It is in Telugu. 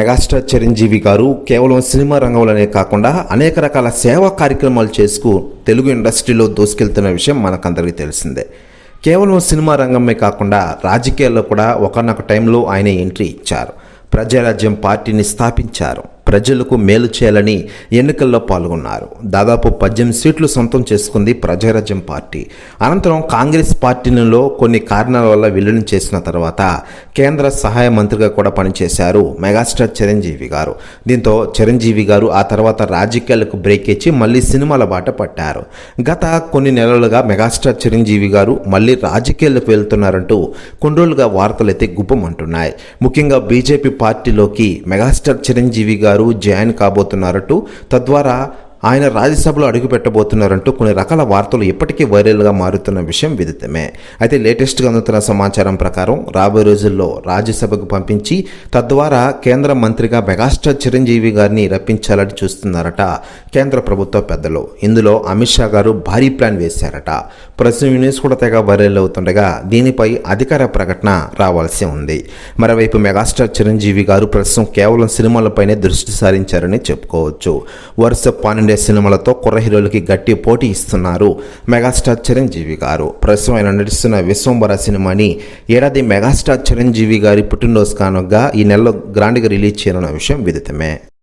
మెగాస్టార్ చిరంజీవి గారు కేవలం సినిమా రంగంలోనే కాకుండా అనేక రకాల సేవా కార్యక్రమాలు చేసుకు తెలుగు ఇండస్ట్రీలో దూసుకెళ్తున్న విషయం మనకందరికీ తెలిసిందే. కేవలం సినిమా రంగమే కాకుండా రాజకీయాల్లో కూడా ఒకనొక టైంలో ఆయన ఎంట్రీ ఇచ్చారు. ప్రజారాజ్యం పార్టీని స్థాపించారు. ప్రజలకు మేలు చేయాలని ఎన్నికల్లో పాల్గొన్నారు. దాదాపు పద్దెనిమిది సీట్లు సొంతం చేసుకుంది ప్రజారాజ్యం పార్టీ. అనంతరం కాంగ్రెస్ పార్టీలో కొన్ని కారణాల వల్ల విలీనం చేసిన తర్వాత కేంద్ర సహాయ మంత్రిగా కూడా పనిచేశారు మెగాస్టార్ చిరంజీవి గారు. దీంతో చిరంజీవి గారు ఆ తర్వాత రాజకీయాలకు బ్రేక్ ఇచ్చి మళ్ళీ సినిమాల బాట పట్టారు. గత కొన్ని నెలలుగా మెగాస్టార్ చిరంజీవి గారు మళ్ళీ రాజకీయాలకు వెళ్తున్నారంటూ కొన్ని రోజులుగా వార్తలు అయితే గుప్పమంటున్నాయి. ముఖ్యంగా బీజేపీ పార్టీలోకి మెగాస్టార్ చిరంజీవి గారు జాయిన్ కాబోతున్నారంటూ తద్వారా ఆయన రాజ్యసభలో అడుగుపెట్టబోతున్నారంటూ కొన్ని రకాల వార్తలు ఇప్పటికీ వైరల్గా మారుతున్న విషయం విదితమే. అయితే లేటెస్ట్గా అందుతున్న సమాచారం ప్రకారం రాబోయే రోజుల్లో రాజ్యసభకు పంపించి తద్వారా కేంద్ర మంత్రిగా మెగాస్టార్ చిరంజీవి గారిని రప్పించాలని చూస్తున్నారట. కేంద్ర ప్రభుత్వ పెద్దలు. ఇందులో అమిత్ షా గారు భారీ ప్లాన్ వేశారట. ప్రస్తుతం న్యూస్ కూడా తెగ వైరల్ అవుతుండగా దీనిపై అధికార ప్రకటన రావాల్సి ఉంది. మరోవైపు మెగాస్టార్ చిరంజీవి గారు ప్రస్తుతం కేవలం సినిమాలపైనే దృష్టి సారించారని చెప్పుకోవచ్చు. వరుస పన్నెండు సినిమాలతో కుర్ర హీరోలకి గట్టి పోటీ ఇస్తున్నారు మెగాస్టార్ చిరంజీవి గారు. ప్రస్తుతం ఆయన నటిస్తున్న విశ్వంబర సినిమాని ఏడాది మెగాస్టార్ చిరంజీవి గారి పుట్టినరోజు కానుగా ఈ నెలలో గ్రాండ్గా రిలీజ్ చేయనున్న విషయం విదితమే.